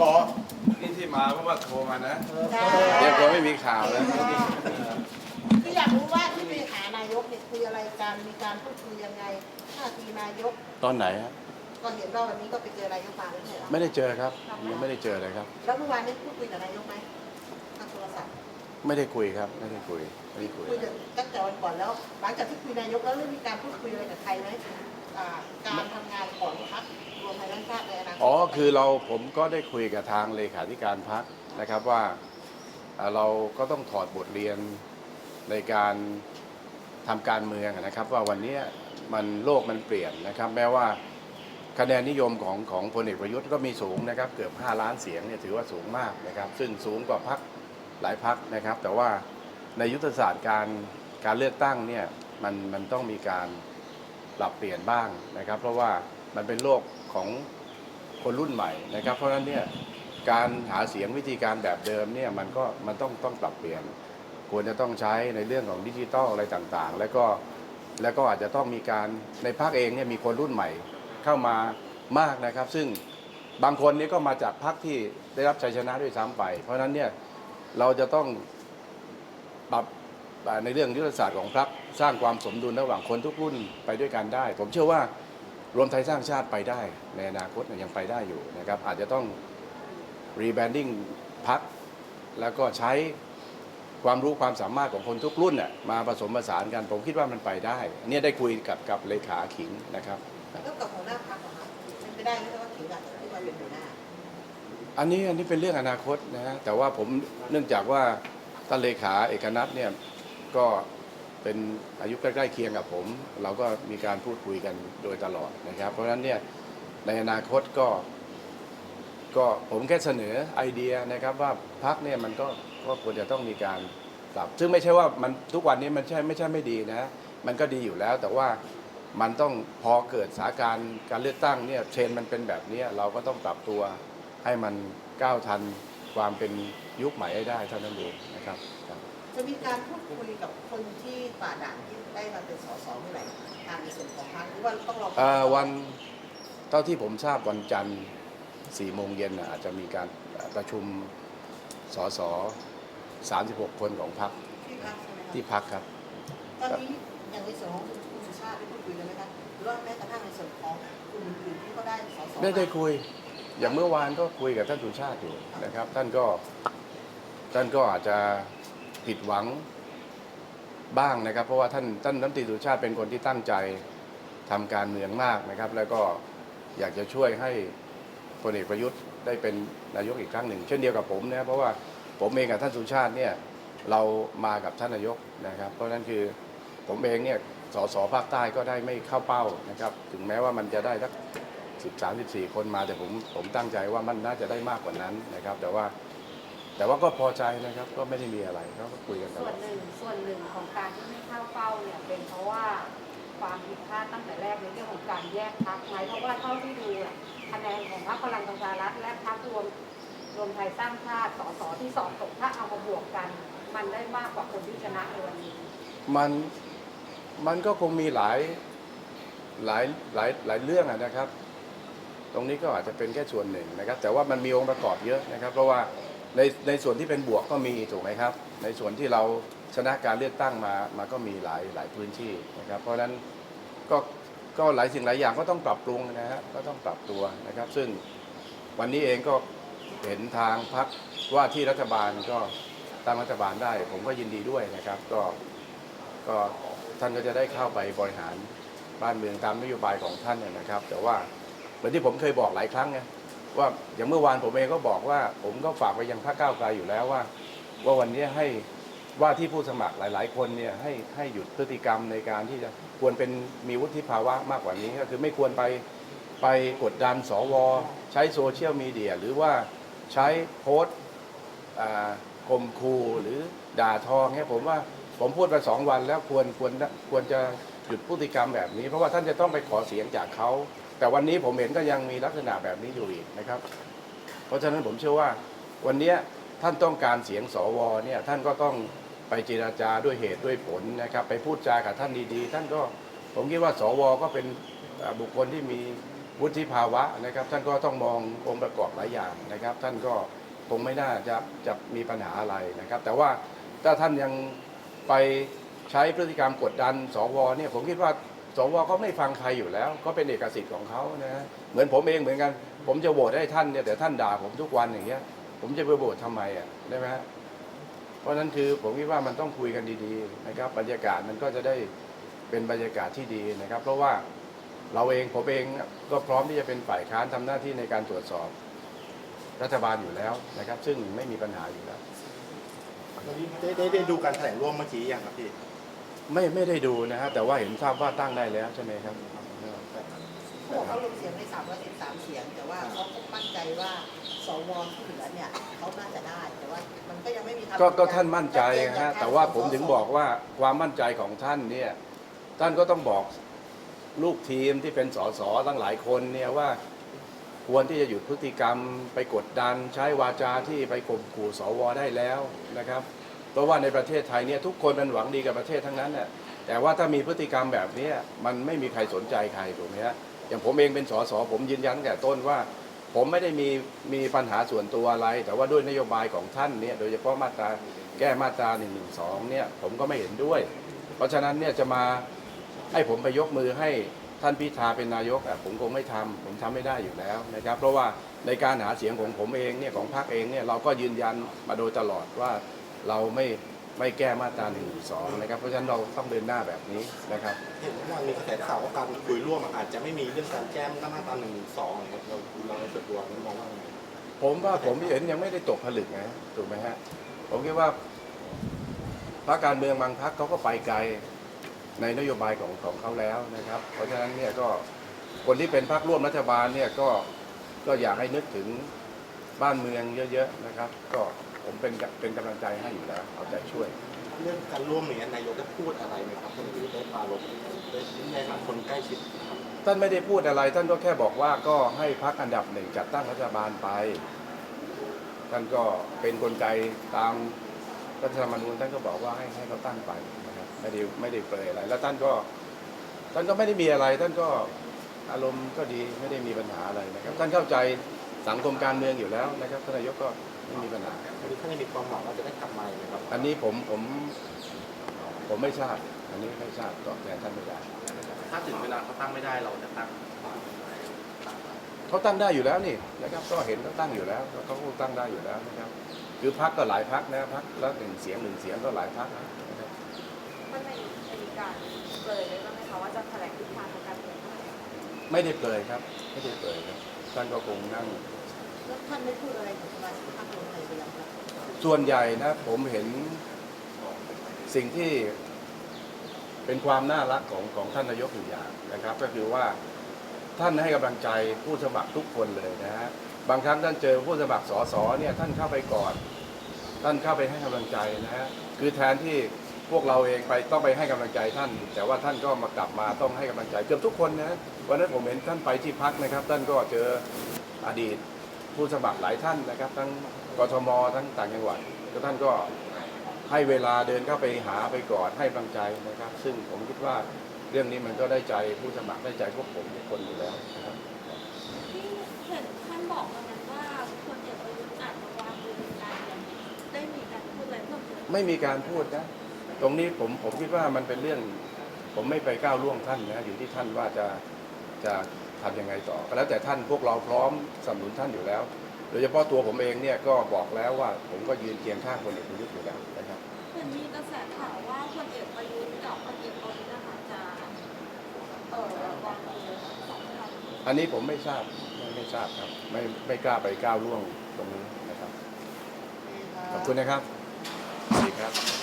ขอ นี่ที่มาเพราะว่าโทรมานะ เดี๋ยวกลัวไม่มีข่าวนะคืออยากรู้ว่าที่ไปหานายกเนี่ยคุยอะไรกันมีการพูดคุยยังไงท่าทีนายกตอนไหนฮะก็เห็นว่าวันนี้ก็ไปเจอนายกมาไม่ใช่เหรอไม่ได้เจอครับยังไม่ได้เจอเลยครับ แล้วเมื่อวานนี้พูดคุยกับนายกไหมทางโทรศัพท์ไม่ได้คุยครับ ไม่ได้คุยไม่ได้คุยคุยตั้งแต่วันก่อนแล้วหลังจากที่คุยนายกแล้วได้มีการพูดคุยอะไรกับใครไหม อ่าการทำงานของพรรครวมไทยสร้างชาติในอนาคต อ๋อคือเราผมก็ได้คุยกับทางเลขาธิการพักนะครับว่าอ่าเราก็ต้องถอดบทเรียนในการทำการเมืองนะครับ ว่าวันนี้มันโลกมันเปลี่ยนนะครับ แม้ว่าคะแนนนิยมของของพลเอกประยุทธ์ก็มีสูงนะครับ เกือบ 5 ล้านเสียงเนี่ยถือว่าสูงมากนะครับ ซึ่งสูงกว่าพักหลายพักนะครับ แต่ว่าในยุทธศาสตร์การการเลือกตั้งเนี่ยมันมันต้องมีการ ปรับเปลี่ยนบ้างนะครับ เพราะว่ามันเป็นโลกของคนรุ่นใหม่นะครับ เพราะฉะนั้นเนี่ยการหาเสียงวิธีการแบบเดิมเนี่ยมันก็มันต้องต้องปรับเปลี่ยน ควรจะต้องใช้ในเรื่องของดิจิทัลอะไรต่างๆ แล้วก็แล้วก็อาจจะต้องมีการในภาคเองเนี่ยมีคนรุ่นใหม่เข้ามามากนะครับ ซึ่งบางคนนี่ก็มาจากพรรคที่ได้รับชัยชนะด้วยซ้ำไป เพราะฉะนั้นเนี่ยเราจะต้องปรับ ในเรื่องยุทธศาสตร์ของพรรคสร้างความสมดุลระหว่างคนทุกรุ่นไปด้วยกันได้ ผมเชื่อว่ารวมไทยสร้างชาติไปได้ในอนาคตยังไปได้อยู่นะครับอาจจะต้องรีแบรนดิ้งพักแล้วก็ใช้ความรู้ความสามารถของคนทุกรุ่นน่ะมาผสมผสานกัน ผมคิดว่ามันไปได้ เนี่ยได้คุยกับกับเลขาขิงนะครับแล้วกับหัวหน้าพรรคเหรอคะเป็นไปได้ไหมว่าถึงอาจจะได้มาเป็นหัวหน้าอันนี้อันนี้เป็นเรื่องอนาคตนะฮะแต่ว่าผมเนื่องจากว่าท่านเลขาเอกนัทเนี่ย ก็เป็นอายุใกล้ๆเคียงกับผม เราก็มีการพูดคุยกันโดยตลอดนะครับ เพราะฉะนั้นเนี่ยในอนาคตก็ ก็ผมแค่เสนอไอเดียนะครับว่าพักเนี่ยมันก็ก็ควรจะต้องมีการปรับ ซึ่งไม่ใช่ว่ามันทุกวันนี้มันใช่ไม่ใช่ไม่ดีนะ มันก็ดีอยู่แล้ว แต่ว่ามันต้องพอเกิดสถานการณ์การเลือกตั้งเนี่ยเทรนมันเป็นแบบนี้เราก็ต้องปรับตัวให้มันก้าวทันความเป็นยุคใหม่ให้ได้เท่านั้นเองนะครับ จะมีการพูดคุยกับคนที่ป่าด่านที่ได้มาเป็นสสเมื่อไหร่ตามในส่วนของพรรคหรือว่าต้องรอเอ่อวันเท่าที่ผมทราบวันจันทร์สี่โมงเย็นน่ะอาจจะมีการประชุมสส36 คนของพรรคที่พรรคใช่ไหมคะที่พักครับ ตอนนี้อย่างในส่วนของคุณสุชาติได้พูดคุยกันไหมคะหรือว่าแม้กระทั่งในส่วนของกลุ่มอื่นๆที่เขาได้สสได้ได้คุย อย่างเมื่อวานก็คุยกับท่านสุชาติอยู่นะครับ ท่านก็ท่านก็อาจจะ ผิดหวังบ้างนะครับ เพราะว่าท่านท่านน้ำตรีสุชาติเป็นคนที่ตั้งใจทำการเมืองมากนะครับ แล้วก็อยากจะช่วยให้พลเอกประยุทธ์ได้เป็นนายกอีกครั้งหนึ่ง เช่นเดียวกับผมนะเพราะว่าผมเองกับท่านสุชาติเนี่ยเรามากับท่านนายกนะครับ เพราะฉะนั้นคือผมเองเนี่ยสสภาคใต้ก็ได้ไม่เข้าเป้านะครับ ถึงแม้ว่ามันจะได้สัก13 14คนมาแต่ผมผมตั้งใจว่ามันน่าจะได้มากกว่านั้นนะครับ แต่ว่า แต่ว่าก็พอใจนะครับก็ไม่ได้มีอะไรก็คุยกันตส่ลวอนด หนึ่งส่วนหนึ่งของการที่ไม่เข้าเป้าเนี่ยเป็นเพราะว่าความผิดพลาดตั้งแต่แรกในเรื่องของการแยกพักไหมเพราะว่าเท่าที่ดูอะคะแนนของพรรคพลังประชารัฐและพรรครวมรวมไทยสร้างชาติสสที่สอบตกถ้าเอามาบวกกัน มันได้มากกว่าคนที่ชนะในวันนี้มันมันก็คงมีหลายหลายหลายหลายเรื่องอะนะครับ ตรงนี้ก็อาจจะเป็นแค่ส่วนหนึ่งนะครับ แต่ว่ามันมีองค์ประกอบเยอะนะครับ เพราะว่า ในในส่วนที่เป็นบวกก็มีถูกไหมครับ ในส่วนที่เราชนะการเลือกตั้งมามาก็มีหลายหลายพื้นที่นะครับ เพราะฉะนั้นก็ก็หลายสิ่งหลายอย่างก็ต้องปรับปรุงนะฮะก็ต้องปรับตัวนะครับ ซึ่งวันนี้เองก็เห็นทางพักว่าที่รัฐบาลก็ตั้งรัฐบาลได้ ผมก็ยินดีด้วยนะครับ ก็ก็ท่านก็จะได้เข้าไปบริหารบ้านเมืองตามนโยบายของท่านนนะครับ แต่ว่าเหมือนที่ผมเคยบอกหลายครั้งไง ว่าอย่างเมื่อวานผมเองก็บอกว่า ผมก็ฝากไปยังพรรคก้าวไกลอยู่แล้วว่า ว่าวันนี้ให้ว่าที่ผู้สมัครหลาย ๆ คนเนี่ยให้ให้หยุดพฤติกรรมในการที่จะควรเป็นมีวุฒิภาวะมากกว่านี้ก็คือไม่ควรไปไปกดดันสว ใช้โซเชียลมีเดียหรือว่าใช้โพสต์ข่มคูหรือด่าทอเนี่ยผมว่าผมพูดไปสองวันแล้วควรควรควรจะหยุดพฤติกรรมแบบนี้ เพราะว่าท่านจะต้องไปขอเสียงจากเขา แต่วันนี้ผมเห็นก็ยังมีลักษณะแบบนี้อยู่อีกนะครับ เพราะฉะนั้นผมเชื่อว่าวันนี้ท่านต้องการเสียงสวเนี่ยท่านก็ต้องไปเจราจาด้วยเหตุด้วยผลนะครับ ไปพูดจากับท่านดีๆ ท่านก็ผมคิดว่าสวก็เป็นบุคคลที่มีวุฒิภาวะนะครับ ท่านก็ต้องมององค์ประกอบหลายอย่างนะครับ ท่านก็คงไม่น่าจะจะมีปัญหาอะไรนะครับ แต่ว่าถ้าท่านยังไปใช้พฤติกรรมกดดันสวเนี่ยผมคิดว่า สวเขาไม่ฟังใครอยู่แล้ว ก็เป็นเอกสิทธิ์ของเขานะฮะเหมือนผมเองเหมือนกัน ผมจะโหวตให้ท่านเนี่ยแต่ท่านด่าผมทุกวันอย่างเงี้ย ผมจะไปโหวตทำไมอะได้ไหมเพราะนั้นคือผมคิดว่ามันต้องคุยกันดีๆนะครับบรรยากาศมันก็จะได้เป็นบรรยากาศที่ดีนะครับ เพราะว่าเราเองผมเองก็พร้อมที่จะเป็นฝ่ายค้านทำหน้าที่ในการตรวจสอบรัฐบาลอยู่แล้วนะครับ ซึ่งไม่มีปัญหาอยู่แล้วได้ได้ได้ดูการแถลงร่วมเมื่อกี้ยังครับพี่ ไม่ไม่ได้ดูนะฮะแต่ว่าเห็นทราบว่าตั้งได้แล้วใช่ไหมครับ เขาบอกเขาลงเสียงใน313เสียง แต่ว่าเขาก็มั่นใจว่าสวที่เหลือเนี่ยเขาน่าจะได้ แต่ว่ามันก็ยังไม่มีคำก็ก็ท่านมั่นใจชัดเจฮะแต่ว่าผมถึงบอกว่าความมั่นใจของท่านเนี่ยท่านก็ต้องบอกลูกทีมที่เป็นสสตั้งหลายคนเนี่ยว่าควรที่จะหยุดพฤติกรรมไปกดดันใช้วาจาที่ไปข่มขู่สวได้แล้วนะครับ เพราะว่าในประเทศไทยเนี่ยทุกคนมันหวังดีกับประเทศทั้งนั้นน่ะแต่ว่าถ้ามีพฤติกรรมแบบนี้มันไม่มีใครสนใจใครถูกไหมฮะอย่างผมเองเป็นสสผมยืนยันแต่ต้นว่า ผมไม่ได้มีมีปัญหาส่วนตัวอะไร แต่ว่าด้วยนโยบายของท่านเนี่ยโดยเฉพาะมาตราแก้มาตรา1นึเนี่ยผมก็ไม่เห็นด้วย เพราะฉะนั้นเนี่ยจะมาให้ผมไปยกมือให้ท่านพิธาเป็นนายกผมคงไม่ทำผมทำไม่ได้อยู่แล้วนะครับ เพราะว่าในการหาเสียงของผมเองเนี่ยของพรรคเองเนี่ยเราก็ยืนยันมาโดยตลอดว่า เราไม่ไม่แก้มาตรา1นึนะครับ เพราะฉะนั้นเราต้องเดินหน้าแบบนี้นะครับ เห็นว่ามีกระแสข่าวว่าการคุยร่วมอาจจะไม่มีเรื่องการแก้มาตราหนึ่งสองนะครับเราเราในส่วนตัวมองว่าไงผมว่าผมเห็นยังไม่ได้ตกผลึกนะถูกไหมฮะผมคิดว่าพรรคการเมืองบางพรรคเขาก็ไปไกลในนโยบายของของเขาแล้วนะครับ เพราะฉะนั้นเนี่ยก็คนที่เป็นพรรคร่วมรัฐบาลเนี่ยก็ก็อยากให้นึกถึงบ้านเมืองเยอะ ๆ นะครับ ก็ ผมเป็นเป็นกำลังใจให้อยู่แล้วเอาใจช่วย เรื่องการร่วมอย่างนี้ยนายกได้พูดอะไรไหมครับท่านได้ได้ปรารภได้ในฐานะคนใกล้ชิดครับท่านไม่ได้พูดอะไร ท่านก็แค่บอกว่าก็ให้พักอันดับหนึ่งจัดตั้งรัฐบาลไป ท่านก็เป็นกลไกตามรัฐธรรมนูญท่านก็บอกว่าให้ให้เขาตั้งไปนะครับไม่ได้ไม่ได้เปรยอะไร แล้วท่านก็ท่านก็ไม่ได้มีอะไร ท่านก็อารมณ์ก็ดีไม่ได้มีปัญหาอะไรนะครับ ท่านเข้าใจสังคมการเมืองอยู่แล้วนะครับท่านนายกก็ ไม่มีปัญหาวันนี้ท่านได้มีความหวังว่าจะได้กลับมาอีกไหมครับอันนี้ผมผมผมไม่ทราบ อันนี้ไม่ทราบตอบแทนท่านไม่ได้ ถ้าถึงเวลาเขาตั้งไม่ได้เราจะตั้งเขาตั้งได้อยู่แล้วนี่นะครับ ก็เห็นเขาตั้งอยู่แล้วเขาก็ตั้งได้อยู่แล้วนะครับ คือพักก็หลายพักนะพักแล้วหนึ่งเสียงหนึ่งเสียงก็หลายพักนะครับมันในมีการเปรยไว้บ้างไหมคะว่าจะแถลงทิศทางทางการเมืองเมื่อไหร่ไม่ได้เปลยครับ ไม่ได้เปลยครับท่านก็คงนั่ง แล้วท่านได้พูดอะไรกับสมาชิกพรรครวมไทยไปยังครับส่วนใหญ่นะผมเห็นสิ่งที่เป็นความน่ารักของของท่านนายกอยู่อย่างนะครับ ก็คือว่าท่านให้กำลังใจผู้สมัครทุกคนเลยนะฮะบางครั้งท่านเจอผู้สมัครสสเนี่ยท่านเข้าไปก่อน ท่านเข้าไปให้กำลังใจนะฮะคือแทนที่พวกเราเองไปต้องไปให้กำลังใจท่าน แต่ว่าท่านก็มากลับมาต้องให้กำลังใจเกือบทุกคนนะวันนั้นผมเห็นท่านไปที่พักนะครับ ท่านก็เจออดีต ผู้สมัครหลายท่านนะครับ ทั้งกทมทั้งต่างจังหวัดแล้วท่านก็ให้เวลาเดินเข้าไปหาไปกอดให้กำลังใจนะครับ ซึ่งผมคิดว่าเรื่องนี้มันก็ได้ใจผู้สมัครได้ใจพวกผมทุกคนอยู่แล้วนะครับ ที่เห็นท่านบอกวันนั้นว่าคนเอกประยุทธ์อาจจะวางมือในการเมืองได้มีการพูดอะไรเพิ่มเติมไม่มีการพูดนะ ตรงนี้ผมผมคิดว่ามันเป็นเรื่อง ผมไม่ไปก้าวล่วงท่านนะอยู่ที่ท่านว่าจะจะ ทำยังไงต่อก็แล้วแต่ท่านพวกเราพร้อมสนับสนุนท่านอยู่แล้ว โดยเฉพาะตัวผมเองเนี่ยก็บอกแล้วว่าผมก็ยืนเคียงข้างพลเอกประยุทธ์อยู่แล้วนะครับเห็นมีกระแสข่าวว่าคนเอกประยุทธ์กับคนเอกประวิตรนะคะจะเอ่อวางมือสองท่านอันนี้ผมไม่ทราบไม่ไม่ทราบครับ ไม่ไม่กล้าไปก้าวล่วงตรงนี้นะครับขอบคุณนะครับสวัสดีครับ